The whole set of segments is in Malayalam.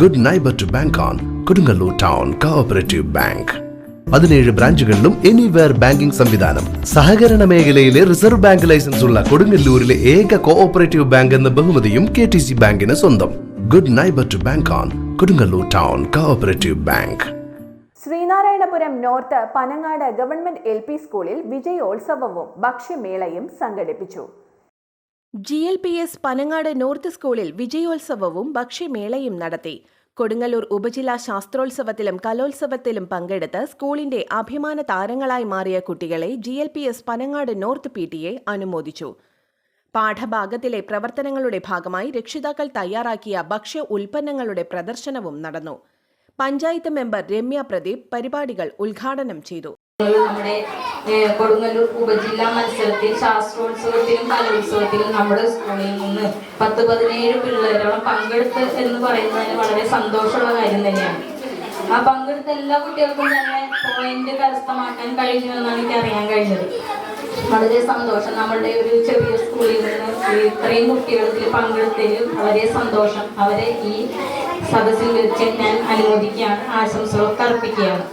Good neighbour to bank on Kodungallur town cooperative bank പതിനേഴ് ബ്രാഞ്ചുകളിലും എനിവെയർ ബാങ്കിംഗ് സംവിധാനം. സഹകരണ മേഖലയിലെ റിസർവ് ബാങ്ക് ലൈസൻസ് ഉള്ള കൊടുങ്ങല്ലൂരിലെ ഏക കോഓപ്പറേറ്റീവ് ബാങ്ക് എന്ന ബഹുമതിയും കെ ടി സി ബാങ്കിന് സ്വന്തം. Good neighbour to bank on Kodungallur town cooperative bank Sreenarayanapuram north Panangad government L P സ്കൂളിൽ വിജയോത്സവവും ഭക്ഷ്യമേളയും സംഘടിപ്പിച്ചു. G L P S Panangad north സ്കൂളിൽ വിജയോത്സവവും ഭക്ഷ്യമേളയും നടത്തി. കൊടുങ്ങല്ലൂർ ഉപജില്ലാ ശാസ്ത്രോത്സവത്തിലും കലോത്സവത്തിലും പങ്കെടുത്ത് സ്കൂളിന്റെ അഭിമാന താരങ്ങളായി മാറിയ കുട്ടികളെ G L P S Panangad north P T A അനുമോദിച്ചു. പാഠഭാഗത്തിലെ പ്രവർത്തനങ്ങളുടെ ഭാഗമായി രക്ഷിതാക്കൾ തയ്യാറാക്കിയ ഭക്ഷ്യ ഉൽപ്പന്നങ്ങളുടെ പ്രദർശനവും നടന്നു. പഞ്ചായത്ത് മെമ്പർ രമ്യ പ്രദീപ് പരിപാടികൾ ഉദ്ഘാടനം ചെയ്തു. നമ്മുടെ കൊടുങ്ങല്ലൂർ ഉപജില്ലാ മത്സരത്തിൽ ശാസ്ത്രോത്സവത്തിലും കലോത്സവത്തിലും നമ്മുടെ സ്കൂളിൽ നിന്ന് പത്ത് പതിനേഴ് പിള്ളേരോളം പങ്കെടുത്ത് എന്ന് പറയുന്നതിന് വളരെ സന്തോഷമുള്ള കാര്യം തന്നെയാണ്. ആ പങ്കെടുത്ത എല്ലാ കുട്ടികൾക്കും തന്നെ പോയിന്റ് കരസ്ഥമാക്കാൻ കഴിഞ്ഞു എന്നാണ് എനിക്ക് അറിയാൻ കഴിഞ്ഞത്. വളരെ സന്തോഷം നമ്മളുടെ ഒരു ചെറിയ സ്കൂളിൽ നിന്ന് ഇത്രയും കുട്ടികൾക്ക് പങ്കെടുത്തതിൽ വളരെ സന്തോഷം. അവരെ ഈ സദസ്സിൽ വെച്ച് ഞാൻ അനുമോദിക്കുകയാണ് ആശംസകൾ അർപ്പിക്കുകയാണ്.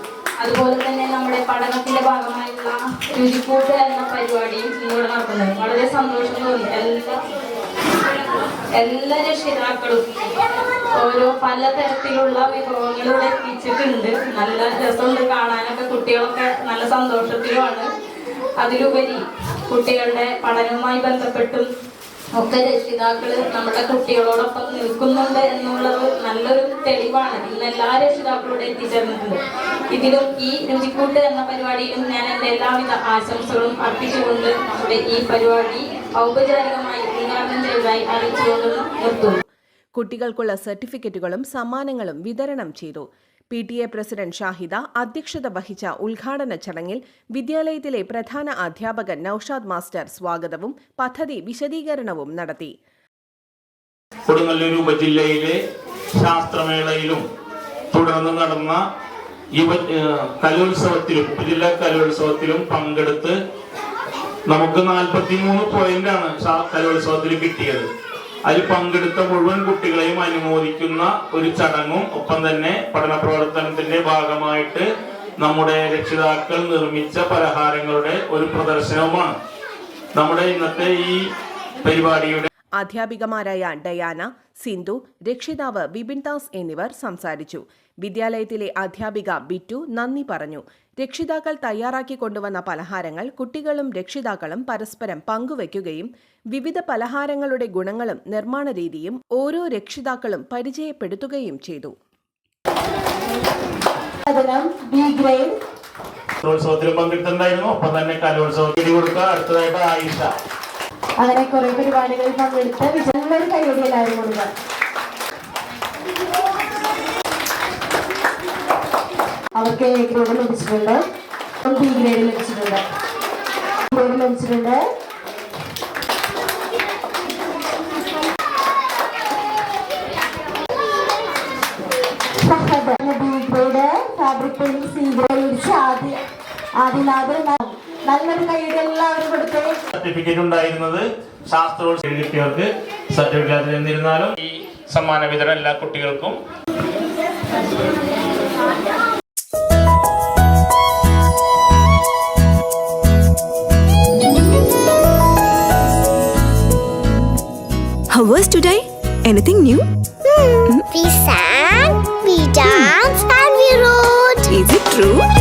അതുപോലെ തന്നെ നമ്മുടെ പഠനത്തിന്റെ ഭാഗമായിട്ടുള്ള രുചിക്കൂട്ട് എന്ന പരിപാടിയും ഇന്നിവിടെ നടക്കുന്നത് വളരെ സന്തോഷം തോന്നി. എല്ലാ എല്ലാ രക്ഷിതാക്കളും ഓരോ പലതരത്തിലുള്ള വിഭവങ്ങൾ ഇവിടെ എത്തിച്ചിട്ടുണ്ട്. നല്ല രസമുണ്ട് കാണാനൊക്കെ. കുട്ടികളൊക്കെ നല്ല സന്തോഷത്തിലുമാണ്. അതിലുപരി കുട്ടികളുടെ പഠനവുമായി ബന്ധപ്പെട്ടും ഒക്കെ രക്ഷിതാക്കൾ നമ്മുടെ കുട്ടികളോടൊപ്പം നിൽക്കുന്നുണ്ട് എന്നുള്ളത് തെളിവാണ്. ഇന്ന് എല്ലാ രക്ഷിതാക്കളോട് എത്തിച്ചേർന്നിട്ടുണ്ട് ഇതിലും ഈ രുചിക്കൂട്ട് എന്ന പരിപാടിയിലും ഞാൻ എന്റെ എല്ലാവിധ ആശംസകളും അർപ്പിച്ചുകൊണ്ട് നമ്മുടെ ഈ പരിപാടി ഔപചാരികമായി ഉദ്ഘാടനം ചെയ്തതായി അറിയിച്ചുകൊണ്ട് നിർത്തുന്നു. കുട്ടികൾക്കുള്ള സർട്ടിഫിക്കറ്റുകളും സമ്മാനങ്ങളും വിതരണം ചെയ്തു. P T A president Shahida അധ്യക്ഷത വഹിച്ച ഉദ്ഘാടന ചടങ്ങിൽ വിദ്യാലയത്തിലെ പ്രധാന അധ്യാപകൻ നൌഷാദ് മാസ്റ്റർ സ്വാഗതവും പദ്ധതി വിശദീകരണവും നടത്തി. കൊടുങ്ങല്ലൂർ ഉപജില്ലയിലെ ശാസ്ത്രമേളയിലും തുടർന്ന് നടന്ന യുവ കലോത്സവത്തിലും ഉപജില്ലാ കലോത്സവത്തിലും പങ്കെടുത്ത് നമുക്ക് നാൽപ്പത്തി മൂന്ന് പോയിന്റ് ആണ് കലോത്സവത്തിൽ കിട്ടിയത്. അതിൽ പങ്കെടുത്ത മുഴുവൻ കുട്ടികളെയും അനുമോദിക്കുന്ന ഒരു ചടങ്ങും ഒപ്പം തന്നെ പഠന പ്രവർത്തനത്തിന്റെ ഭാഗമായിട്ട് നമ്മുടെ രക്ഷിതാക്കൾ നിർമ്മിച്ച പലഹാരങ്ങളുടെ ഒരു പ്രദർശനവുമാണ്. നമ്മുടെ ഇന്നത്തെ ഈ പരിപാടിയുടെ അധ്യാപികമാരായ ഡയാന സിന്ധു രക്ഷിതാവ് വിപിൻ ദാസ് എന്നിവർ സംസാരിച്ചു. വിദ്യാലയത്തിലെ അധ്യാപിക ബിറ്റു നന്ദി പറഞ്ഞു. രക്ഷിതാക്കൾ തയ്യാറാക്കി കൊണ്ടുവന്ന പലഹാരങ്ങൾ കുട്ടികളും രക്ഷിതാക്കളും പരസ്പരം പങ്കുവയ്ക്കുകയും വിവിധ പലഹാരങ്ങളുടെ ഗുണങ്ങളും നിർമ്മാണ രീതിയും ഓരോ രക്ഷിതാക്കളും പരിചയപ്പെടുത്തുകയും ചെയ്തു. കലോത്സവത്തിൽ പങ്കെടുത്തിട്ടുണ്ടായിരുന്നു. ഒപ്പം തന്നെ കലോത്സവം കൊടുക്കുക അടുത്തതായിട്ട് ആയിഷ. അങ്ങനെ കുറെ പരിപാടികളിൽ പങ്കെടുത്ത് വിജയങ്ങളൊരു കൈയോടി എല്ലാവരും കൊടുക്കുക അവർക്ക് എ ഗ്രേഡ് ലഭിച്ചിട്ടുണ്ട്. ബി ഗ്രേഡ് ലഭിച്ചിട്ടുണ്ട്. ഗ്രേഡ് ലഭിച്ചിട്ടുണ്ട്. ആദ്യ ഗ്രേഡ് ഫാബ്രിക് ആദ്യ ആദിനാഥ് നല്ലൊരു കൈയ്യടി എല്ലാവരും കൊടുത്തേ സർട്ടിഫിക്കറ്റ് ഉണ്ടായിരുന്നത് ശാസ്ത്രോത്സവം കിട്ടിയവർക്ക് സർട്ടിഫിക്കറ്റ് എന്നിരുന്നാലും ഈ സമ്മാന വിതരണം എല്ലാ കുട്ടികൾക്കും How was today? Anything new? We sang, we danced, and we wrote. Is it true?